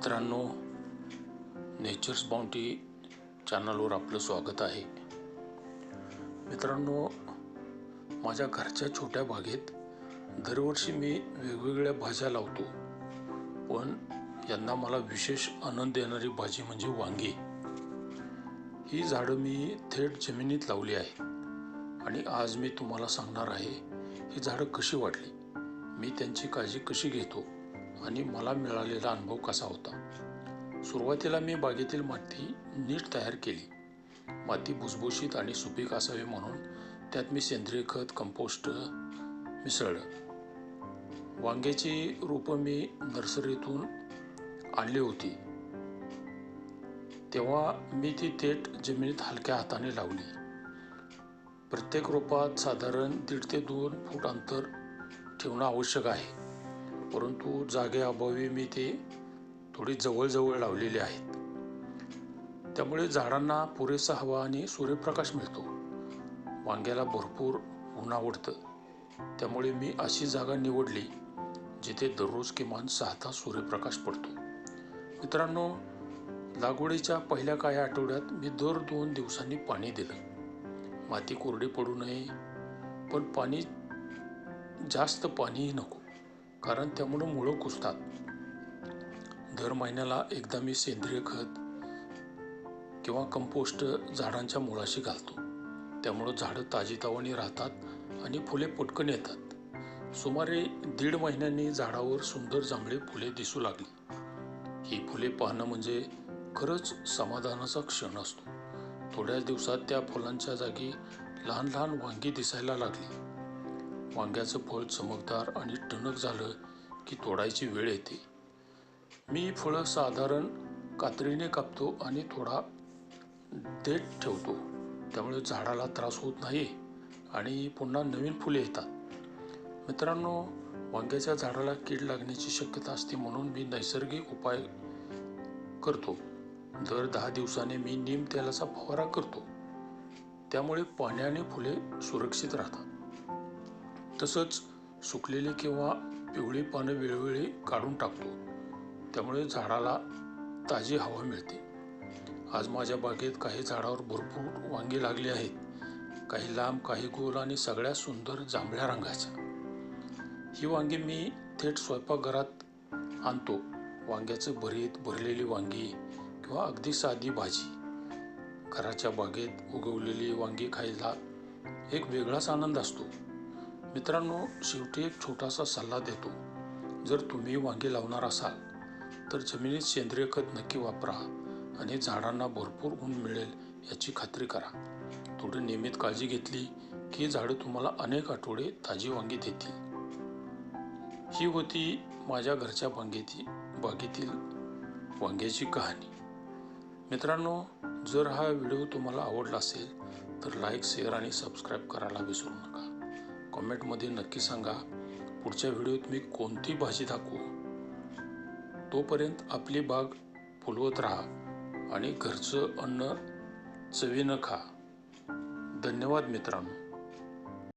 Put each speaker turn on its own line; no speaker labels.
मित्रांनो natures bounty चॅनलवर आपलं स्वागत आहे. मित्रांनो माझ्या घरच्या छोट्या बागेत दरवर्षी मी वेगवेगळ्या भाज्या लावतो. पण यंदा मला विशेष आनंद देणारी भाजी म्हणजे वांगी. ही झाडं मी थेट जमिनीत लावली आहे. आणि आज मी तुम्हाला सांगणार आहे ही झाडं कशी वाढली? मी त्यांची काळजी कशी घेतो? आणि मला मिळालेला अनुभव कसा होता? सुरुवातीला मी बागेतील माती नीट तयार केली. माती भुसभुशीत आणि सुपीक असावी म्हणून त्यात मी सेंद्रिय खत कंपोस्ट मिसळलं. वांग्याची रोपं मी नर्सरीतून आणली होती. तेव्हा मी ती थेट जमिनीत हलक्या हाताने लावली. प्रत्येक रोपात साधारण दीड ते दोन फूट अंतर ठेवणं आवश्यक आहे. परंतु जागेअभावी मी ते थोडी जवळजवळ लावलेली आहेत त्यामुळे झाडांना पुरेसा हवा आणि सूर्यप्रकाश मिळतो. वांग्याला भरपूर ऊन आवडतं. त्यामुळे मी अशी जागा निवडली जिथे दररोज किमान सहा तास सूर्यप्रकाश पडतो. मित्रांनो लागवडीच्या पहिल्या काही आठवड्यात मी दर दोन दिवसांनी पाणी दिलं. माती कोरडी पडू नये पण पाणी जास्त पाणीही नको. कारण त्यामुळं मुळं कुसतात. दर महिन्याला एकदा मी सेंद्रिय खत किंवा कंपोस्ट झाडांच्या मुळाशी घालतो. त्यामुळं झाडं ताजीतावानी राहतात आणि फुले पटकन येतात. सुमारे दीड महिन्यांनी झाडावर सुंदर जांभळे फुले दिसू लागली. ही फुले पाहणं म्हणजे खरंच समाधानाचा क्षण असतो. थोड्याच दिवसात त्या फुलांच्या जागी लहान लहान वांगी दिसायला लागली. वांग्याचं फळ चमकदार आणि टणक झालं की तोडायची वेळ येते. मी फळं साधारण कात्रीने कापतो आणि थोडा देठ ठेवतो. त्यामुळे झाडाला त्रास होत नाही आणि पुन्हा नवीन फुले येतात. मित्रांनो वांग्याच्या झाडाला कीड लागण्याची शक्यता असते म्हणून मी नैसर्गिक उपाय करतो. दर दहा दिवसाने मी नीम तेलाचा फवारा करतो. त्यामुळे पाण्याने फुले सुरक्षित राहतात. तसंच सुकलेली किंवा पिवळी पानं वेळोवेळी काढून टाकतो. त्यामुळे झाडाला ताजी हवा मिळते. आज माझ्या बागेत काही झाडावर भरपूर वांगी लागली आहेत. काही लांब काही गोल आणि सगळ्या सुंदर जांभळ्या रंगाच्या. ही वांगी मी थेट स्वयंपाकघरात आणतो. वांग्याचं भरीत भरलेली वांगी किंवा अगदी साधी भाजी. घराच्या बागेत उगवलेली वांगी खायला एक वेगळाच आनंद असतो. मित्रांनो शेवटी एक छोटासा सल्ला देतो. जर तुम्ही वांगे लावणार असाल तर जमिनीत सेंद्रिय खत नक्की वापरा आणि झाडांना भरपूर ऊन मिळेल याची खात्री करा. थोडी नियमित काळजी घेतली की झाडं तुम्हाला अनेक आठवडे ताजी वांगी देतील. ही होती माझ्या घरच्या बागेती बागेतील वांग्याची कहाणी. मित्रांनो जर हा व्हिडिओ तुम्हाला आवडला असेल तर लाईक शेअर आणि सबस्क्राईब करायला विसरू नका. कॉमेंटमध्ये नक्की सांगा. पुढच्या व्हिडिओत मी कोणती भाजी दाखवू तोपर्यंत आपली बाग फुलवत राहा आणि घरचं अन्न चवीनं खा. धन्यवाद मित्रांनो.